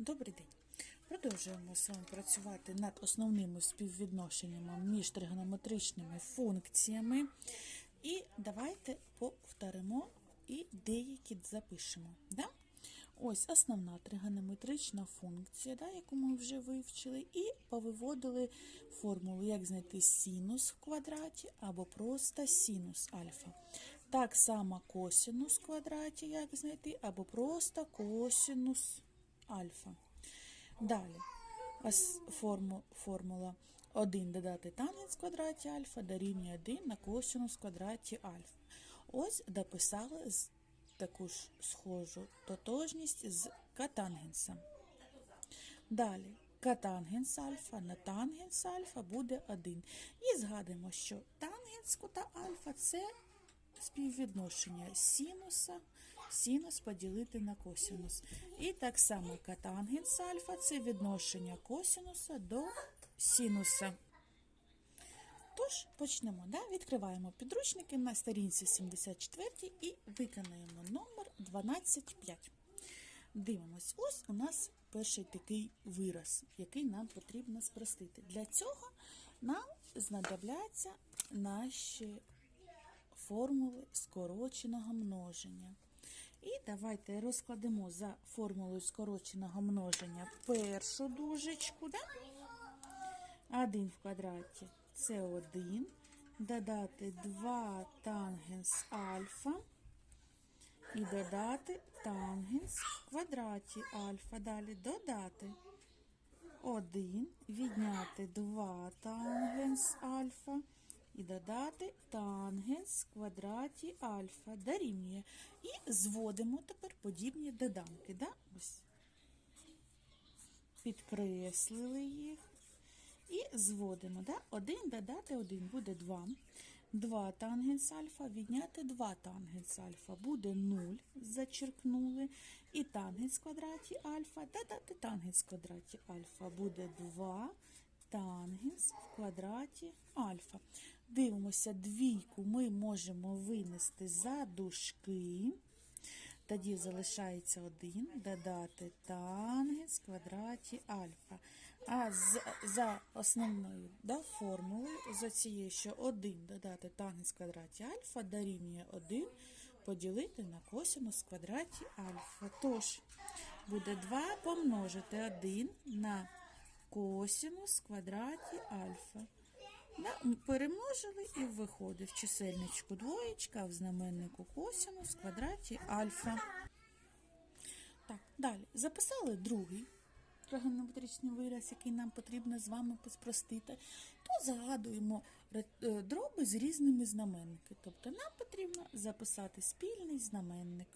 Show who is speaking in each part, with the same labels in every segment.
Speaker 1: Добрий день. Продовжуємо з вами працювати над основними співвідношеннями між тригонометричними функціями. І давайте повторимо і деякі запишемо. Да? Ось основна тригонометрична функція, да, яку ми вже вивчили, і повиводили формулу, як знайти синус в квадраті або просто синус альфа. Так само косинус в квадраті, як знайти, або просто косинус альфа. Далі форму, формула 1 додати тангенс в квадраті альфа дорівнює 1 на косинус в квадраті альфа. Ось дописали таку ж схожу тотожність з катангенсом. Далі катангенс альфа на тангенс альфа буде 1. І згадуємо, що тангенс кута альфа це співвідношення синуса, синус поділити на косинус. І так само катангенс альфа це відношення косинуса до синуса. Тож, почнемо. Да? Відкриваємо підручники на сторінці 74 і виконаємо номер 12.5. Дивимось, ось у нас перший такий вираз, який нам потрібно спростити. Для цього нам знадобляться наші формули скороченого множення. І давайте розкладемо за формулою скороченого множення першу дужечку. Да? 1 в квадраті це 1. Додати 2 тангенс альфа. І додати тангенс в квадраті альфа. Далі додати 1, відняти 2 тангенс альфа. І додати тангенс в квадраті альфа дорівнює. І зводимо тепер подібні доданки. Да? Ось. Підкреслили їх. І зводимо. Да? 1 додати 1 буде 2. 2 тангенс альфа, відняти 2 тангенс альфа буде 0, зачеркнули. І тангенс в квадраті альфа, додати тангенс в квадраті альфа буде 2 тангенс в квадраті альфа. Дивимося, двійку ми можемо винести за дужки. Тоді залишається 1 додати тангенс в квадраті альфа. А з, за основною да, формулою, за цією, що 1 додати тангенс в квадраті альфа дорівнює 1 поділити на косинус в квадраті альфа. Тож буде 2 помножити 1 на косинус в квадраті альфа. Перемножили і виходить в чисельничку двоєчка, а в знаменнику косинус в квадраті альфа. Так, далі. Записали другий тригонометричний вираз, який нам потрібно з вами спростити. То загадуємо е, дроби з різними знаменники. Тобто нам потрібно записати спільний знаменник.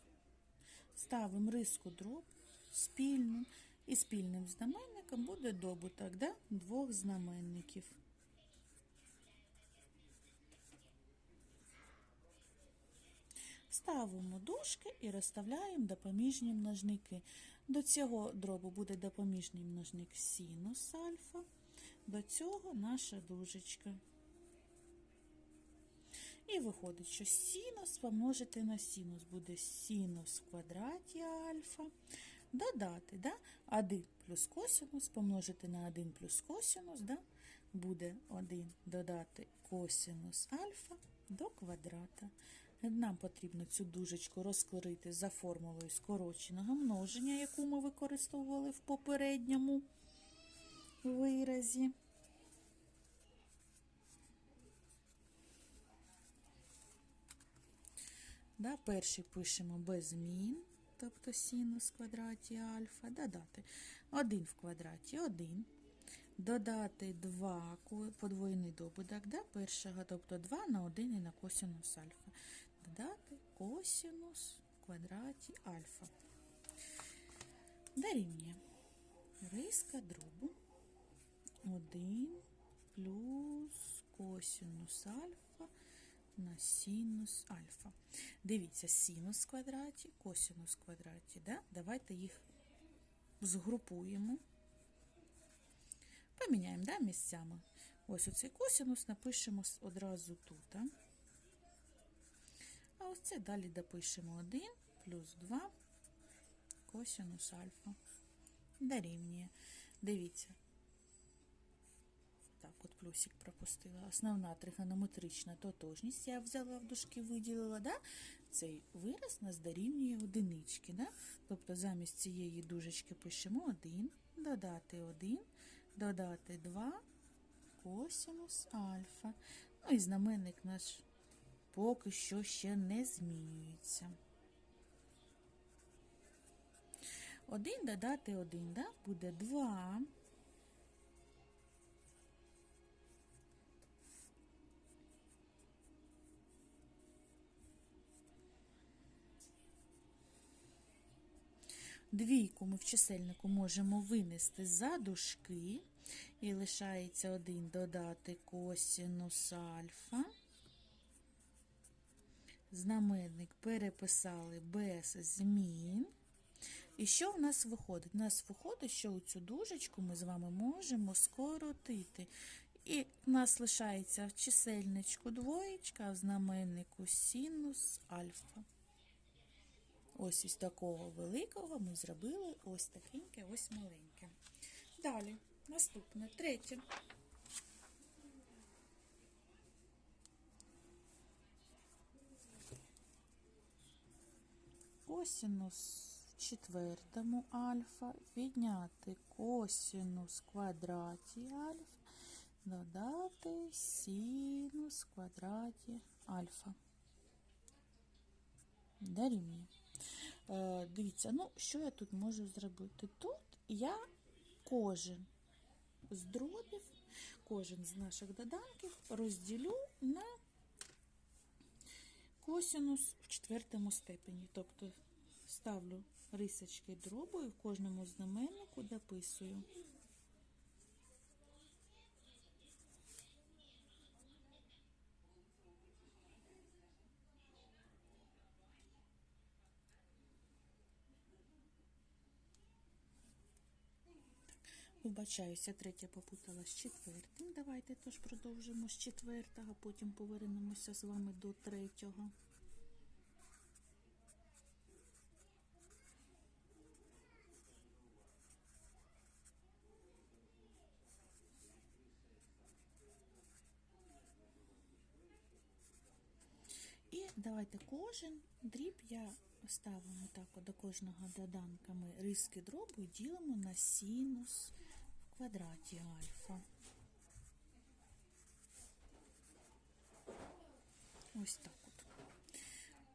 Speaker 1: Ставимо риску дроб спільну. І спільним знаменником буде добуток да? двох знаменників. Ставимо дужки і розставляємо допоміжні множники. До цього дробу буде допоміжний множник синус альфа, до цього наша дужечка. І виходить, що синус помножити на синус буде синус в квадраті альфа. Додати да? 1 плюс косинус помножити на 1 плюс косинус, да? буде 1 додати косинус альфа до квадрата. Нам потрібно цю дужечку розкрити за формулою скороченого множення, яку ми використовували в попередньому виразі. Да, перший пишемо без змін, тобто синус в квадраті альфа, додати 1 в квадраті 1, додати 2 ко- подвоєний добуток да, першого, тобто 2 на 1 і на косинус альфа. Додати косинус в квадраті альфа. Дорівнює риска дробу 1 плюс косинус альфа на синус альфа. Дивіться, синус в квадраті, косинус в квадраті. Да? Давайте їх згрупуємо. Поміняємо да, місцями. Ось оцей косинус напишемо одразу тут. Ось це далі допишемо 1 плюс 2 косинус альфа. дорівнює. Дивіться. Так, от плюсик пропустила. Основна тригонометрична тотожність я взяла в дужки, виділила, да? Цей вираз нас дорівнює одинички, да? Тобто замість цієї дужечки пишемо 1, додати 1, додати 2, косинус альфа. Ну і знаменник наш поки що ще не змінюється. 1 додати 1, да? буде 2. Двійку ми в чисельнику можемо винести за дужки. І лишається 1 додати косінус альфа. Знаменник переписали без змін. І що в нас виходить? У нас виходить, що цю дужечку ми з вами можемо скоротити. І в нас лишається в чисельничку двоєчка, а в знаменнику синус альфа. Ось із такого великого ми зробили ось такеньке, ось маленьке. Далі, наступне, третє. Косінус в четвертому альфа, відняти косінус квадраті альфа, додати синус квадраті альфа. Дорівнює. Е, дивіться, ну, що я тут можу зробити? Тут я кожен з дробів, кожен з наших доданків розділю на косинус в четвертому степені. Тобто ставлю рисочки дробу і в кожному знаменнику дописую. Вибачаюся, третя попутала з четвертим. Давайте тож продовжимо з четвертого, потім повернемося з вами до третього. І давайте кожен дріб я ставимо так до кожного доданка ми риски дробу і ділимо на синус в квадраті альфа. Ось так от.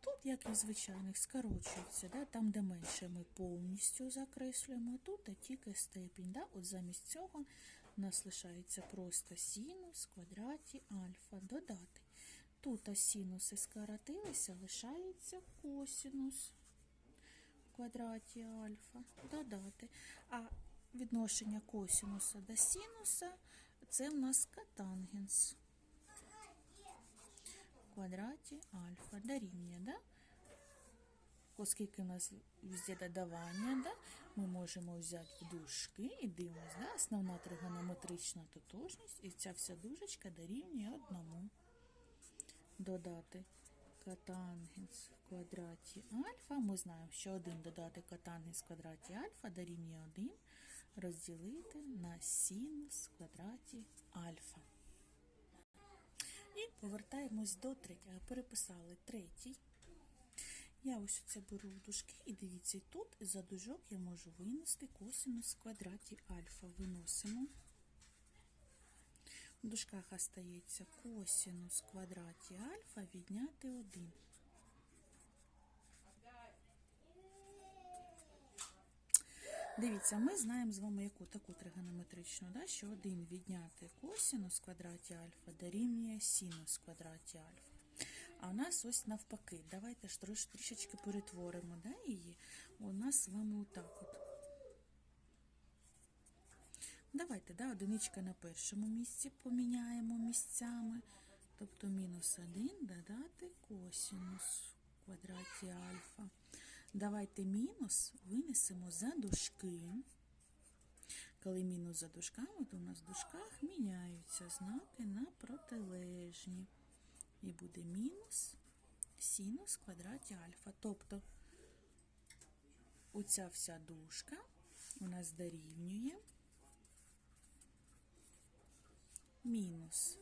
Speaker 1: Тут, як і звичайних, скорочується, да? там, де менше ми повністю закреслюємо, тут а тільки степінь. Да? От замість цього у нас лишається просто синус в квадраті альфа. Додати. Тут синуси скоротилися, лишається косинус в квадраті альфа. Додати. А відношення косинуса до синуса це в нас катангенс в квадраті альфа. Дорівнює, да? Оскільки у нас везде додавання, да? ми можемо взяти в дужки і дивимося, да? основна тригонометрична тотожність, і ця вся дужечка дорівнює одному додати катангенс в квадраті альфа. Ми знаємо, що 1 додати катангенс в квадраті альфа дорівнює 1 розділити на синус в квадраті альфа. І повертаємось до третього. Переписали третій. Я ось це беру в дужки і дивіться, тут за дужок я можу винести косинус в квадраті альфа. Виносимо. В дужках остається косинус в квадраті альфа відняти 1. Дивіться, ми знаємо з вами яку таку тригонометричну, да, що 1 відняти косинус в квадраті альфа дорівнює синус квадраті альфа. А у нас ось навпаки. Давайте ж трішечки перетворимо да, її. У нас з вами отак от. Давайте, да, одиничка на першому місці поміняємо місцями. Тобто мінус 1 додати косинус в квадраті альфа. Давайте мінус винесемо за дужки. Коли мінус за дужками, то у нас в дужках міняються знаки на протилежні. І буде мінус синус в квадраті альфа. Тобто оця вся дужка у нас дорівнює мінус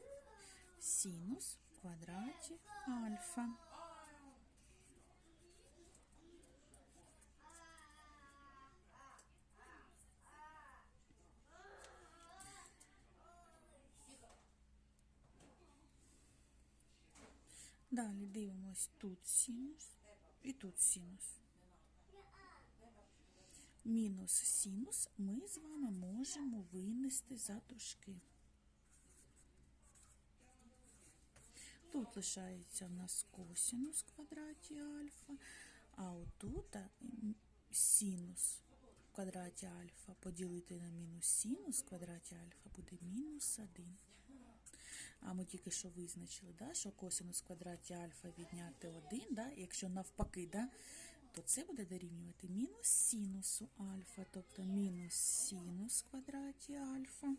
Speaker 1: синус в квадраті альфа. Далі дивимось тут синус і тут синус. Мінус синус ми з вами можемо винести за дужки. Тут лишається в нас косинус в квадраті альфа, а отут синус в квадраті альфа поділити на мінус синус в квадраті альфа буде мінус 1. А ми тільки що визначили, да, що косинус в квадраті альфа відняти 1, да, якщо навпаки, да, то це буде дорівнювати мінус синусу альфа, тобто мінус синус в квадраті альфа.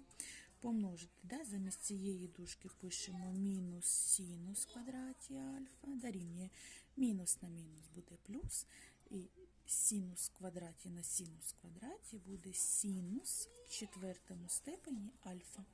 Speaker 1: Помножити, да, замість цієї дужки пишемо мінус синус в квадраті альфа, дорівнює мінус на мінус буде плюс, і синус в квадраті на синус в квадраті буде синус в четвертому степені альфа.